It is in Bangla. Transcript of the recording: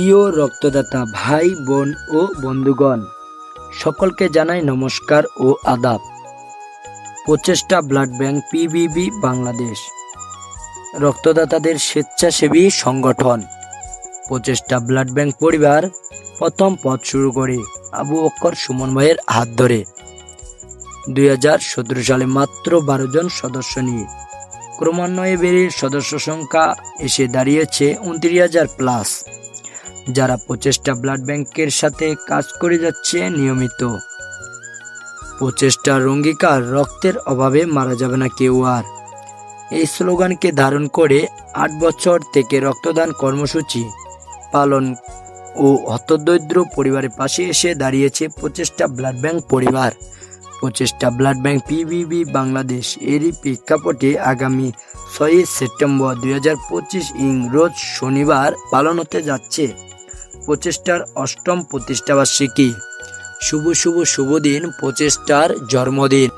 প্রিয় রক্তদাতা ভাই, বোন ও বন্ধুগণ, সকলকে জানাই নমস্কার ও আদাব। Procheshta blood bank PBB Bangladesh, রক্তদাতাদের স্বেচ্ছাসেবী সংগঠন। প্রচেষ্টা ব্লাড ব্যাংক পরিবার প্রথম পথ শুরু করে আবু অক্কর সুমন ভাইয়ের হাত ধরে। দুই হাজার সতেরো সালে মাত্র বারো জন সদস্য নিয়ে ক্রমান্বয়ে বেড়ে সদস্য সংখ্যা এসে দাঁড়িয়েছে উনত্রিশ হাজার প্লাস যারা প্রচেষ্টা ব্লাড ব্যাংকের সাথে কাজ করে যাচ্ছে নিয়মিত। প্রচেষ্টার অঙ্গীকার রক্তের অভাবে মারা যাবে না কেউ আর। এই স্লোগানকে ধারণ করে আট বছর থেকে রক্তদান কর্মসূচি পালন ও হতদরিদ্র পরিবারের পাশে এসে দাঁড়িয়েছে প্রচেষ্টা ব্লাড ব্যাংক পরিবার। প্রচেষ্টা ব্লাড ব্যাংক পিবিবি বাংলাদেশ এরই প্রেক্ষাপটে আগামী ছয়ই সেপ্টেম্বর দুই হাজার পঁচিশ ইং রোজ শনিবার পালন হতে যাচ্ছে। প্রচেষ্টার অষ্টম প্রতিষ্ঠাবার্ষিকী। শুভ শুভ শুভ দিন প্রচেষ্টার জন্মদিন।